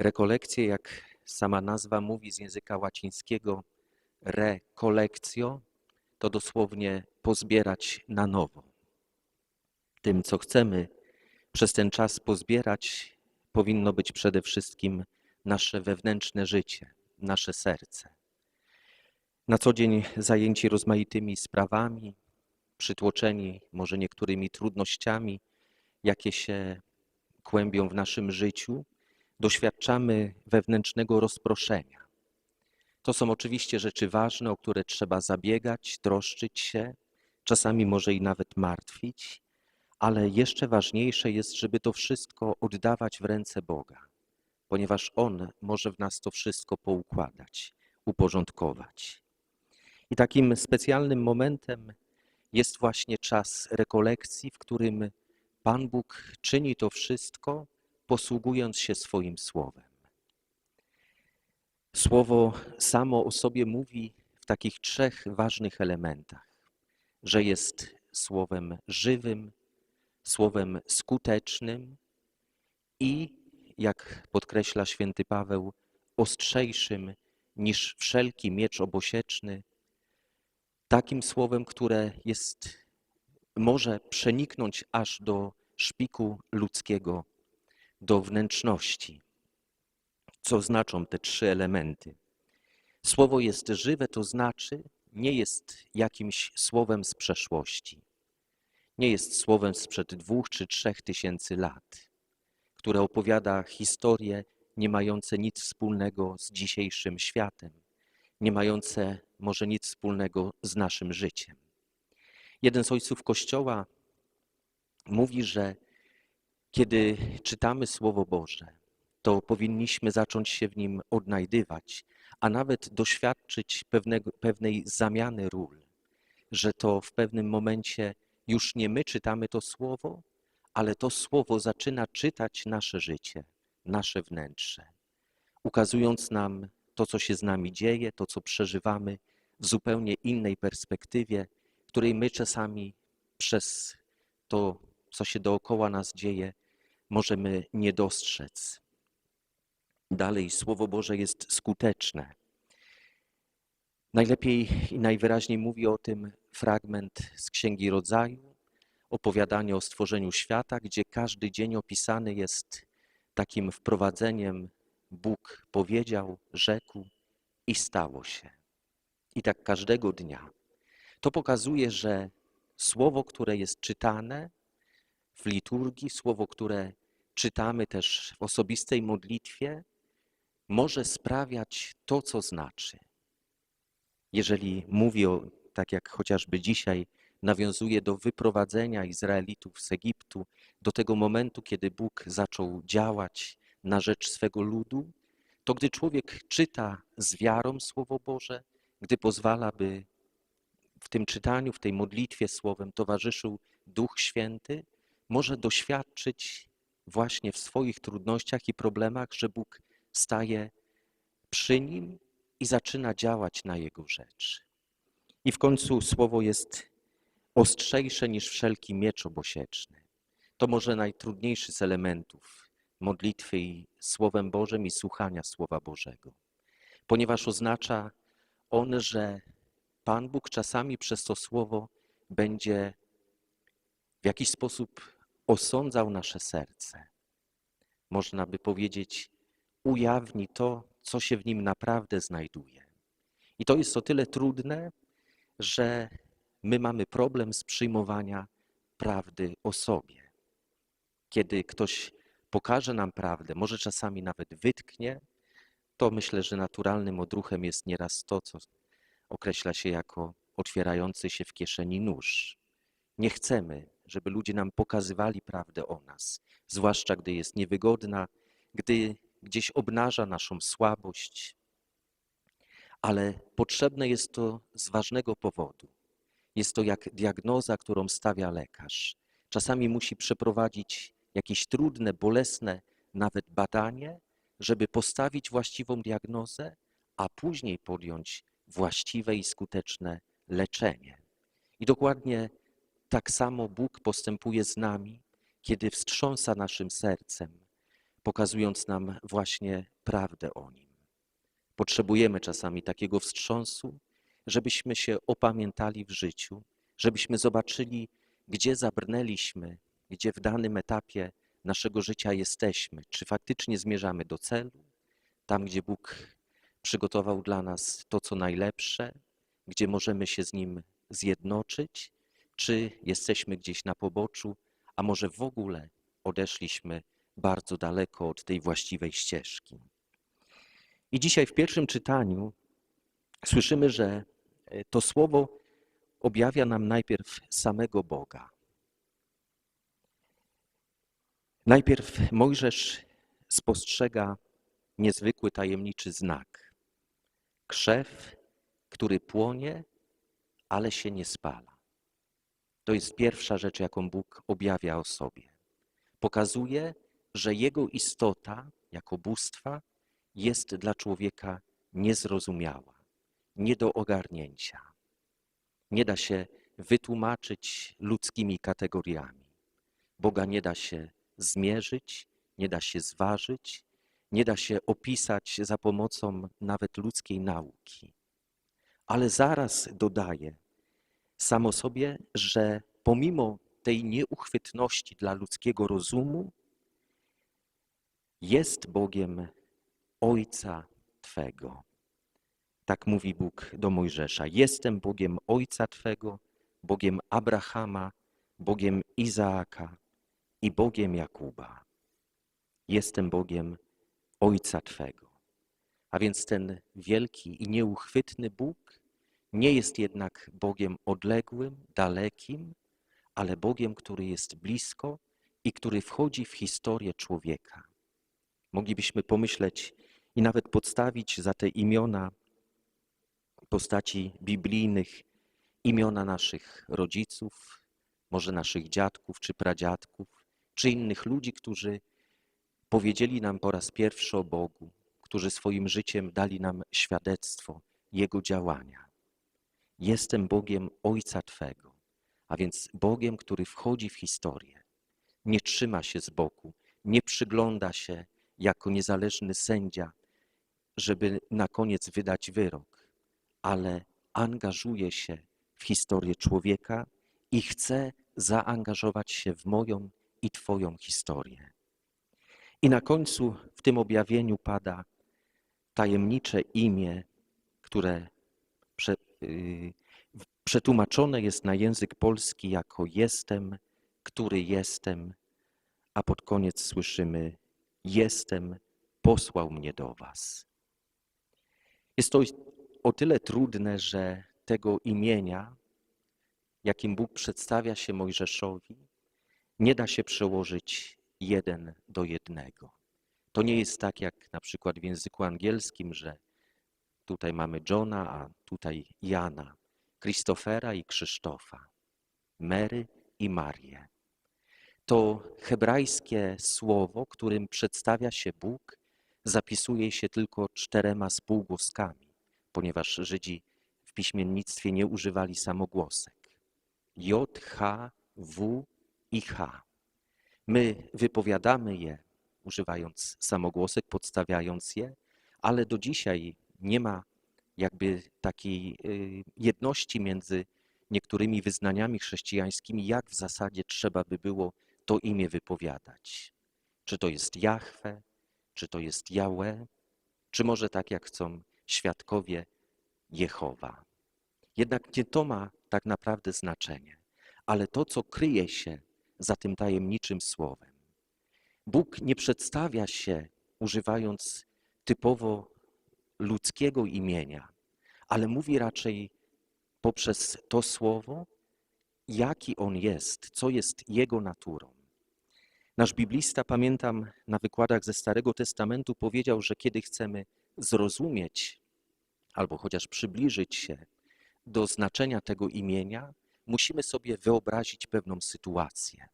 Rekolekcje, jak sama nazwa mówi z języka łacińskiego, rekolekcjo, to dosłownie pozbierać na nowo. Tym, co chcemy przez ten czas pozbierać, powinno być przede wszystkim nasze wewnętrzne życie, nasze serce. Na co dzień zajęci rozmaitymi sprawami, przytłoczeni może niektórymi trudnościami, jakie się kłębią w naszym życiu, doświadczamy wewnętrznego rozproszenia. To są oczywiście rzeczy ważne, o które trzeba zabiegać, troszczyć się, czasami może i nawet martwić, ale jeszcze ważniejsze jest, żeby to wszystko oddawać w ręce Boga, ponieważ On może w nas to wszystko poukładać, uporządkować. I takim specjalnym momentem jest właśnie czas rekolekcji, w którym Pan Bóg czyni to wszystko, posługując się swoim słowem. Słowo samo o sobie mówi w takich trzech ważnych elementach, że jest słowem żywym, słowem skutecznym i, jak podkreśla święty Paweł, ostrzejszym niż wszelki miecz obosieczny, takim słowem, które jest, może przeniknąć aż do szpiku ludzkiego, do wnętrzności. Co znaczą te trzy elementy? Słowo jest żywe, to znaczy nie jest jakimś słowem z przeszłości. Nie jest słowem sprzed dwóch czy trzech tysięcy lat, które opowiada historie nie mające nic wspólnego z dzisiejszym światem, nie mające może nic wspólnego z naszym życiem. Jeden z ojców Kościoła mówi, że kiedy czytamy Słowo Boże, to powinniśmy zacząć się w nim odnajdywać, a nawet doświadczyć pewnego, pewnej zamiany ról, że to w pewnym momencie już nie my czytamy to Słowo, ale to Słowo zaczyna czytać nasze życie, nasze wnętrze, ukazując nam to, co się z nami dzieje, to, co przeżywamy w zupełnie innej perspektywie, której my czasami przez to, co się dookoła nas dzieje, możemy nie dostrzec. Dalej, Słowo Boże jest skuteczne. Najlepiej i najwyraźniej mówi o tym fragment z Księgi Rodzaju, opowiadanie o stworzeniu świata, gdzie każdy dzień opisany jest takim wprowadzeniem. Bóg powiedział, rzekł i stało się. I tak każdego dnia. To pokazuje, że słowo, które jest czytane w liturgii, słowo, które czytamy też w osobistej modlitwie, może sprawiać to, co znaczy. Jeżeli mówi o, tak jak chociażby dzisiaj, nawiązuje do wyprowadzenia Izraelitów z Egiptu, do tego momentu, kiedy Bóg zaczął działać na rzecz swego ludu, to gdy człowiek czyta z wiarą Słowo Boże, gdy pozwala, by w tym czytaniu, w tej modlitwie Słowem towarzyszył Duch Święty, może doświadczyć właśnie w swoich trudnościach i problemach, że Bóg staje przy nim i zaczyna działać na jego rzecz. I w końcu słowo jest ostrzejsze niż wszelki miecz obosieczny. To może najtrudniejszy z elementów modlitwy i Słowem Bożym i słuchania Słowa Bożego, ponieważ oznacza on, że Pan Bóg czasami przez to Słowo będzie w jakiś sposób osądzał nasze serce. Można by powiedzieć, ujawni to, co się w nim naprawdę znajduje. I to jest o tyle trudne, że my mamy problem z przyjmowania prawdy o sobie. Kiedy ktoś pokaże nam prawdę, może czasami nawet wytknie, to myślę, że naturalnym odruchem jest nieraz to, co określa się jako otwierający się w kieszeni nóż. Nie chcemy, żeby ludzie nam pokazywali prawdę o nas, zwłaszcza gdy jest niewygodna, gdy gdzieś obnaża naszą słabość, ale potrzebne jest to z ważnego powodu. Jest to jak diagnoza, którą stawia lekarz. Czasami musi przeprowadzić jakieś trudne, bolesne nawet badanie, żeby postawić właściwą diagnozę, a później podjąć właściwe i skuteczne leczenie. I dokładnie tak samo Bóg postępuje z nami, kiedy wstrząsa naszym sercem, pokazując nam właśnie prawdę o nim. Potrzebujemy czasami takiego wstrząsu, żebyśmy się opamiętali w życiu, żebyśmy zobaczyli, gdzie zabrnęliśmy, gdzie w danym etapie naszego życia jesteśmy, czy faktycznie zmierzamy do celu, tam, gdzie Bóg przygotował dla nas to, co najlepsze, gdzie możemy się z Nim zjednoczyć, czy jesteśmy gdzieś na poboczu, a może w ogóle odeszliśmy bardzo daleko od tej właściwej ścieżki. I dzisiaj w pierwszym czytaniu słyszymy, że e, to słowo objawia nam najpierw samego Boga. Najpierw Mojżesz spostrzega niezwykły tajemniczy znak. Krzew, który płonie, ale się nie spala. To jest pierwsza rzecz, jaką Bóg objawia o sobie. Pokazuje, że jego istota jako bóstwa jest dla człowieka niezrozumiała, nie do ogarnięcia. Nie da się wytłumaczyć ludzkimi kategoriami. Boga nie da się zmierzyć, nie da się zważyć, nie da się opisać za pomocą nawet ludzkiej nauki. Ale zaraz dodaje samo sobie, że pomimo tej nieuchwytności dla ludzkiego rozumu, jest Bogiem Ojca Twego. Tak mówi Bóg do Mojżesza. Jestem Bogiem Ojca Twego, Bogiem Abrahama, Bogiem Izaaka i Bogiem Jakuba. Jestem Bogiem Ojca Twego. A więc ten wielki i nieuchwytny Bóg nie jest jednak Bogiem odległym, dalekim, ale Bogiem, który jest blisko i który wchodzi w historię człowieka. Moglibyśmy pomyśleć i nawet podstawić za te imiona postaci biblijnych, imiona naszych rodziców, może naszych dziadków czy pradziadków, czy innych ludzi, którzy powiedzieli nam po raz pierwszy o Bogu, którzy swoim życiem dali nam świadectwo Jego działania. Jestem Bogiem Ojca Twego, a więc Bogiem, który wchodzi w historię. Nie trzyma się z boku, nie przygląda się jako niezależny sędzia, żeby na koniec wydać wyrok, ale angażuje się w historię człowieka i chce zaangażować się w moją i Twoją historię. I na końcu w tym objawieniu pada tajemnicze imię, które przetłumaczone jest na język polski jako jestem, który jestem, a pod koniec słyszymy jestem, posłał mnie do was. Jest to o tyle trudne, że tego imienia, jakim Bóg przedstawia się Mojżeszowi, nie da się przełożyć jeden do jednego. To nie jest tak jak na przykład w języku angielskim, że tutaj mamy Johna, a tutaj Jana, Christophera i Krzysztofa, Mary i Marię. To hebrajskie słowo, którym przedstawia się Bóg, zapisuje się tylko czterema spółgłoskami, ponieważ Żydzi w piśmiennictwie nie używali samogłosek. J, H, W i H. My wypowiadamy je, używając samogłosek, podstawiając je, ale do dzisiaj nie ma jakby takiej y, jedności między niektórymi wyznaniami chrześcijańskimi, jak w zasadzie trzeba by było to imię wypowiadać. Czy to jest Jahwe, czy to jest Jałe, czy może tak jak chcą świadkowie Jehowa. Jednak nie to ma tak naprawdę znaczenie, ale to, co kryje się za tym tajemniczym słowem. Bóg nie przedstawia się używając typowo ludzkiego imienia, ale mówi raczej poprzez to słowo, jaki on jest, co jest jego naturą. Nasz biblista, pamiętam na wykładach ze Starego Testamentu, powiedział, że kiedy chcemy zrozumieć albo chociaż przybliżyć się do znaczenia tego imienia, musimy sobie wyobrazić pewną sytuację.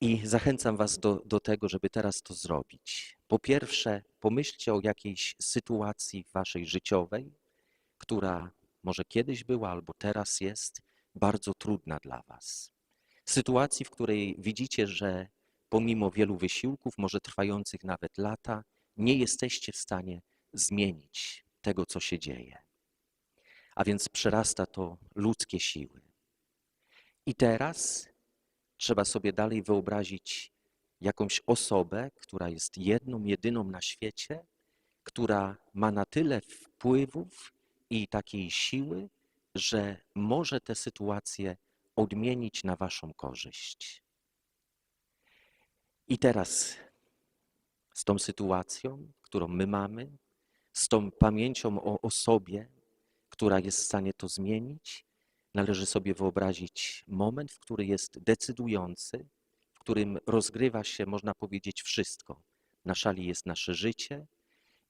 I zachęcam Was do, do tego, żeby teraz to zrobić. Po pierwsze, pomyślcie o jakiejś sytuacji Waszej życiowej, która może kiedyś była albo teraz jest bardzo trudna dla Was sytuacji, w której widzicie, że pomimo wielu wysiłków, może trwających nawet lata, nie jesteście w stanie zmienić tego, co się dzieje. A więc przerasta to ludzkie siły. I teraz trzeba sobie dalej wyobrazić jakąś osobę, która jest jedną, jedyną na świecie, która ma na tyle wpływów i takiej siły, że może tę sytuację odmienić na waszą korzyść. I teraz z tą sytuacją, którą my mamy, z tą pamięcią o osobie, która jest w stanie to zmienić, należy sobie wyobrazić moment, w który jest decydujący, w którym rozgrywa się, można powiedzieć, wszystko. Na szali jest nasze życie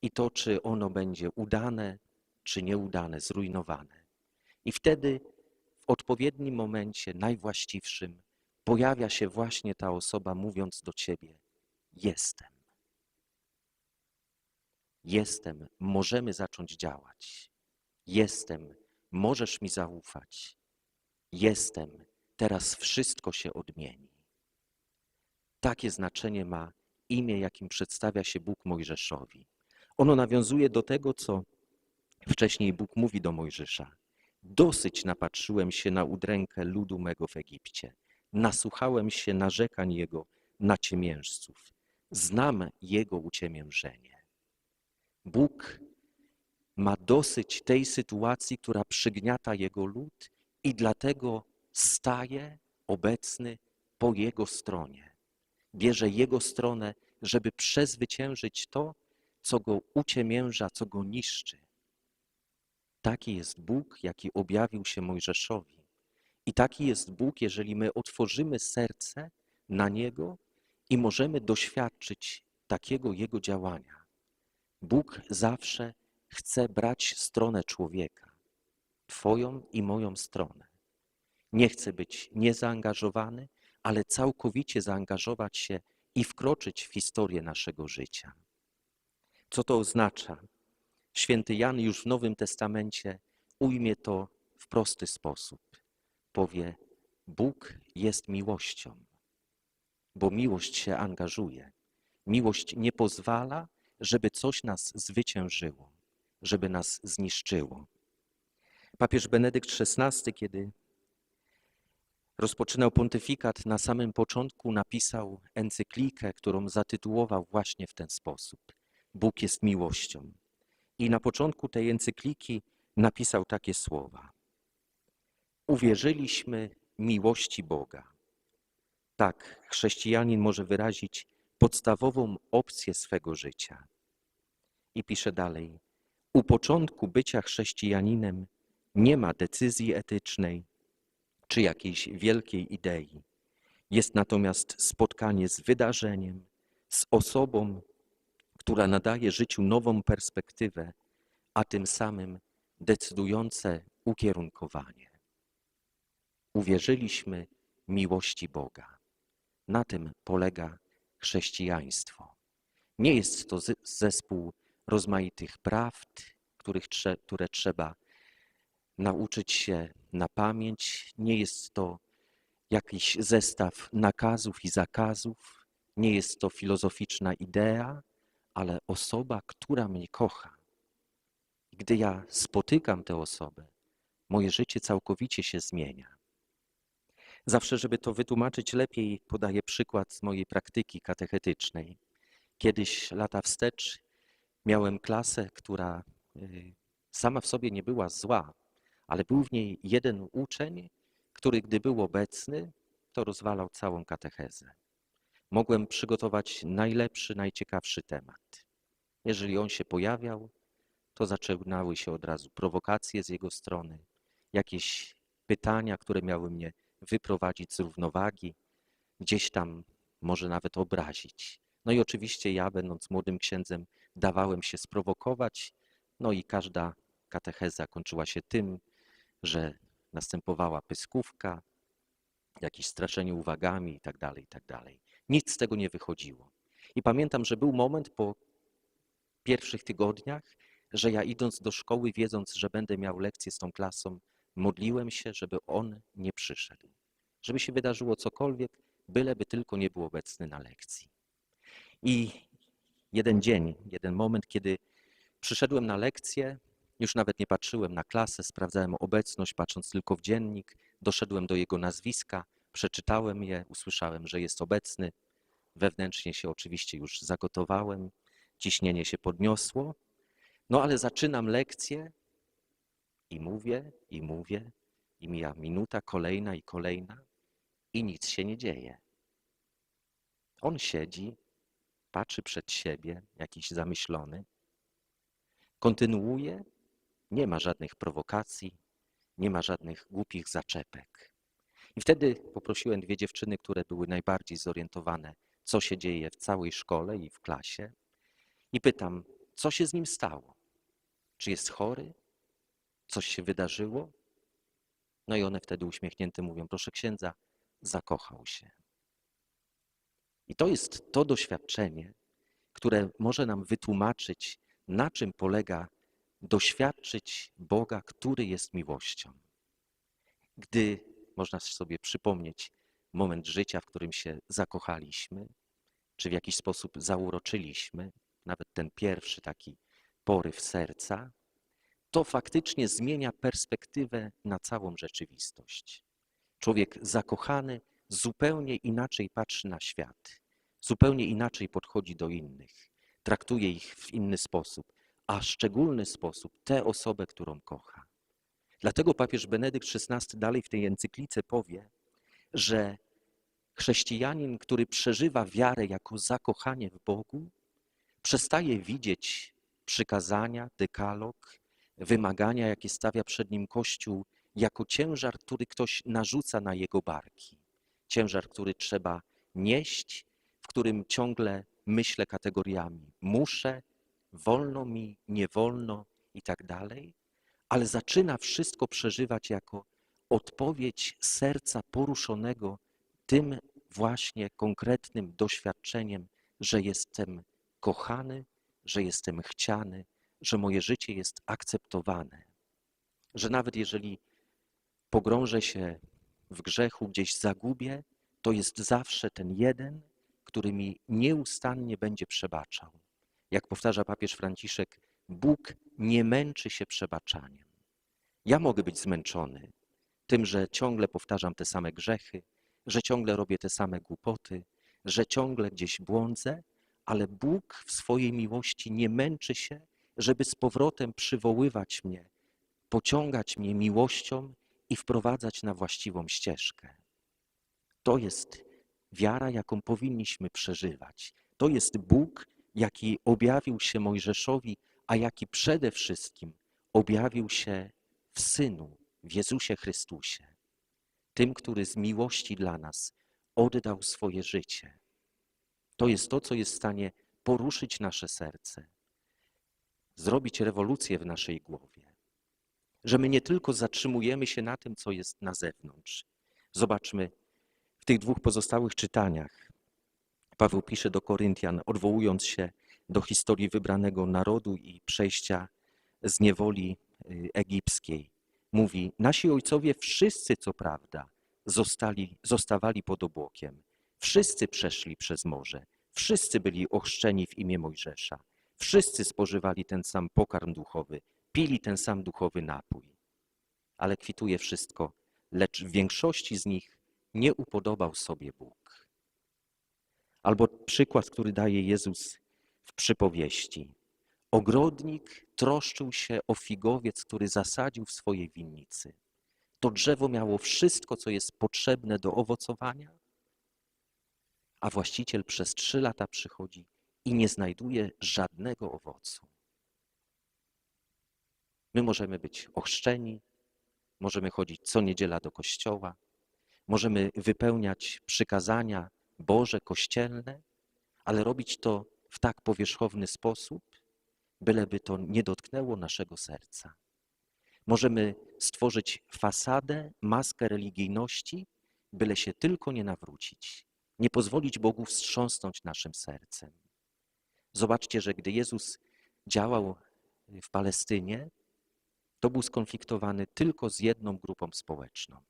i to, czy ono będzie udane, czy nieudane, zrujnowane. I wtedy w odpowiednim momencie, najwłaściwszym, pojawia się właśnie ta osoba, mówiąc do ciebie: Jestem. Jestem, możemy zacząć działać. Jestem, możesz mi zaufać. Jestem, teraz wszystko się odmieni. Takie znaczenie ma imię, jakim przedstawia się Bóg Mojżeszowi. Ono nawiązuje do tego, co wcześniej Bóg mówi do Mojżesza. Dosyć napatrzyłem się na udrękę ludu mego w Egipcie. Nasłuchałem się narzekań jego na ciemiężców. Znam jego uciemiężenie. Bóg ma dosyć tej sytuacji, która przygniata jego lud i dlatego staje obecny po jego stronie. Bierze jego stronę, żeby przezwyciężyć to, co go uciemięża, co go niszczy. Taki jest Bóg, jaki objawił się Mojżeszowi. I taki jest Bóg, jeżeli my otworzymy serce na Niego i możemy doświadczyć takiego Jego działania. Bóg zawsze chce brać stronę człowieka, Twoją i moją stronę. Nie chce być niezaangażowany, ale całkowicie zaangażować się i wkroczyć w historię naszego życia. Co to oznacza? Święty Jan już w Nowym Testamencie ujmie to w prosty sposób. Powie: Bóg jest miłością, bo miłość się angażuje. Miłość nie pozwala, żeby coś nas zwyciężyło, żeby nas zniszczyło. Papież Benedykt XVI, kiedy rozpoczynał pontyfikat, na samym początku napisał encyklikę, którą zatytułował właśnie w ten sposób: Bóg jest miłością. I na początku tej encykliki napisał takie słowa: Uwierzyliśmy miłości Boga. Tak, chrześcijanin może wyrazić podstawową opcję swego życia. I pisze dalej: U początku bycia chrześcijaninem nie ma decyzji etycznej czy jakiejś wielkiej idei. Jest natomiast spotkanie z wydarzeniem, z osobą, która nadaje życiu nową perspektywę, a tym samym decydujące ukierunkowanie. Uwierzyliśmy miłości Boga. Na tym polega chrześcijaństwo. Nie jest to zespół rozmaitych prawd, których, które trzeba nauczyć się na pamięć. Nie jest to jakiś zestaw nakazów i zakazów. Nie jest to filozoficzna idea, ale osoba, która mnie kocha. Gdy ja spotykam tę osobę, moje życie całkowicie się zmienia. Zawsze, żeby to wytłumaczyć lepiej, podaję przykład z mojej praktyki katechetycznej. Kiedyś, lata wstecz, miałem klasę, która y, sama w sobie nie była zła, ale był w niej jeden uczeń, który, gdy był obecny, to rozwalał całą katechezę. Mogłem przygotować najlepszy, najciekawszy temat. Jeżeli on się pojawiał, to zaczynały się od razu prowokacje z jego strony, jakieś pytania, które miały mnie wyprowadzić z równowagi, gdzieś tam może nawet obrazić. No i oczywiście ja, będąc młodym księdzem, dawałem się sprowokować, no i każda katecheza kończyła się tym, że następowała pyskówka, jakieś straszenie uwagami i tak dalej, i tak. Nic z tego nie wychodziło. I pamiętam, że był moment po pierwszych tygodniach, że ja idąc do szkoły, wiedząc, że będę miał lekcję z tą klasą, modliłem się, żeby on nie przyszedł. Żeby się wydarzyło cokolwiek, byleby tylko nie był obecny na lekcji. I jeden dzień, jeden moment, kiedy przyszedłem na lekcję, już nawet nie patrzyłem na klasę, sprawdzałem obecność, patrząc tylko w dziennik, doszedłem do jego nazwiska, przeczytałem je, usłyszałem, że jest obecny. Wewnętrznie się oczywiście już zagotowałem, ciśnienie się podniosło, no ale zaczynam lekcję i mówię, i mówię, i mija minuta kolejna i kolejna, i nic się nie dzieje. On siedzi, patrzy przed siebie, jakiś zamyślony, kontynuuje, nie ma żadnych prowokacji, nie ma żadnych głupich zaczepek. I wtedy poprosiłem dwie dziewczyny, które były najbardziej zorientowane, co się dzieje w całej szkole i w klasie, i pytam, co się z nim stało? Czy jest chory? Coś się wydarzyło? No i one wtedy uśmiechnięte mówią, proszę księdza, zakochał się. I to jest to doświadczenie, które może nam wytłumaczyć, na czym polega doświadczyć Boga, który jest miłością. Gdy można sobie przypomnieć moment życia, w którym się zakochaliśmy, czy w jakiś sposób zauroczyliśmy, nawet ten pierwszy taki poryw serca, to faktycznie zmienia perspektywę na całą rzeczywistość. Człowiek zakochany zupełnie inaczej patrzy na świat, zupełnie inaczej podchodzi do innych, traktuje ich w inny sposób, a szczególny sposób tę osobę, którą kocha. Dlatego papież Benedykt XVI dalej w tej encyklice powie, że chrześcijanin, który przeżywa wiarę jako zakochanie w Bogu, przestaje widzieć przykazania, dekalog, wymagania, jakie stawia przed nim Kościół, jako ciężar, który ktoś narzuca na jego barki. Ciężar, który trzeba nieść, w którym ciągle myślę kategoriami muszę, wolno mi, nie wolno i tak dalej, ale zaczyna wszystko przeżywać jako odpowiedź serca poruszonego tym właśnie konkretnym doświadczeniem, że jestem kochany, że jestem chciany, że moje życie jest akceptowane. Że nawet jeżeli pogrążę się w grzechu, gdzieś zagubię, to jest zawsze ten jeden, który mi nieustannie będzie przebaczał. Jak powtarza papież Franciszek, Bóg nie męczy się przebaczaniem. Ja mogę być zmęczony tym, że ciągle powtarzam te same grzechy, że ciągle robię te same głupoty, że ciągle gdzieś błądzę, ale Bóg w swojej miłości nie męczy się, żeby z powrotem przywoływać mnie, pociągać mnie miłością i wprowadzać na właściwą ścieżkę. To jest wiara, jaką powinniśmy przeżywać. To jest Bóg, jaki objawił się Mojżeszowi, a jaki przede wszystkim objawił się w Synu, w Jezusie Chrystusie. Tym, który z miłości dla nas oddał swoje życie. To jest to, co jest w stanie poruszyć nasze serce, zrobić rewolucję w naszej głowie. Że my nie tylko zatrzymujemy się na tym, co jest na zewnątrz. Zobaczmy, w tych dwóch pozostałych czytaniach Paweł pisze do Koryntian, odwołując się do historii wybranego narodu i przejścia z niewoli y, egipskiej. Mówi, nasi ojcowie wszyscy, co prawda, zostali, zostawali pod obłokiem. Wszyscy przeszli przez morze. Wszyscy byli ochrzczeni w imię Mojżesza. Wszyscy spożywali ten sam pokarm duchowy, pili ten sam duchowy napój. Ale kwituje wszystko, lecz w większości z nich nie upodobał sobie Bóg. Albo przykład, który daje Jezus w przypowieści. Ogrodnik troszczył się o figowiec, który zasadził w swojej winnicy. To drzewo miało wszystko, co jest potrzebne do owocowania, a właściciel przez trzy lata przychodzi i nie znajduje żadnego owocu. My możemy być ochrzczeni, możemy chodzić co niedziela do kościoła, możemy wypełniać przykazania Boże, kościelne, ale robić to w tak powierzchowny sposób, byleby to nie dotknęło naszego serca. Możemy stworzyć fasadę, maskę religijności, byle się tylko nie nawrócić, nie pozwolić Bogu wstrząsnąć naszym sercem. Zobaczcie, że gdy Jezus działał w Palestynie, to był skonfliktowany tylko z jedną grupą społeczną,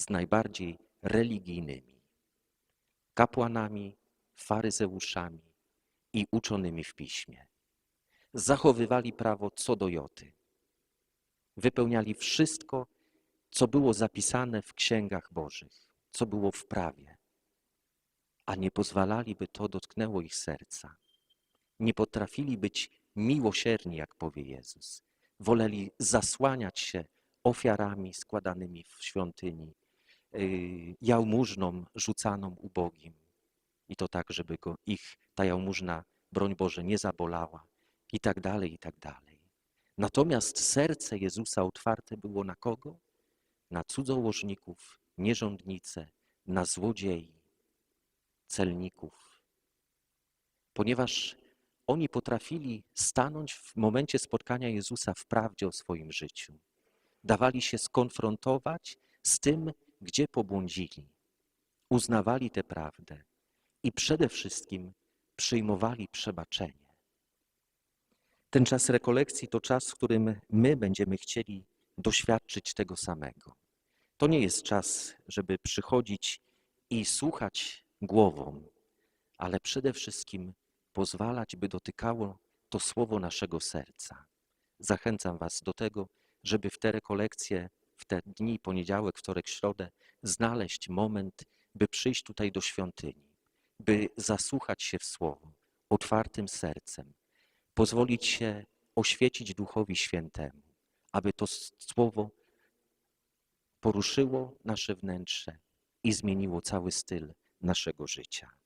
z najbardziej religijnymi. kapłanami, faryzeuszami i uczonymi w piśmie. Zachowywali prawo co do joty. Wypełniali wszystko, co było zapisane w księgach Bożych, co było w prawie, a nie pozwalali, by to dotknęło ich serca. Nie potrafili być miłosierni, jak powie Jezus. Woleli zasłaniać się ofiarami składanymi w świątyni, jałmużną rzucaną ubogim. I to tak, żeby go, ich ta jałmużna, broń Boże, nie zabolała i tak dalej, i tak dalej. Natomiast serce Jezusa otwarte było na kogo? Na cudzołożników, nierządnice, na złodziei, celników. Ponieważ oni potrafili stanąć w momencie spotkania Jezusa w prawdzie o swoim życiu. Dawali się skonfrontować z tym, gdzie pobłądzili. Uznawali tę prawdę i przede wszystkim przyjmowali przebaczenie. Ten czas rekolekcji to czas, w którym my będziemy chcieli doświadczyć tego samego. To nie jest czas, żeby przychodzić i słuchać głową, ale przede wszystkim pozwalać, by dotykało to słowo naszego serca. Zachęcam Was do tego, żeby w te rekolekcje, te dni, poniedziałek, wtorek, środę, znaleźć moment, by przyjść tutaj do świątyni, by zasłuchać się w słowo otwartym sercem, pozwolić się oświecić Duchowi Świętemu, aby to słowo poruszyło nasze wnętrze i zmieniło cały styl naszego życia.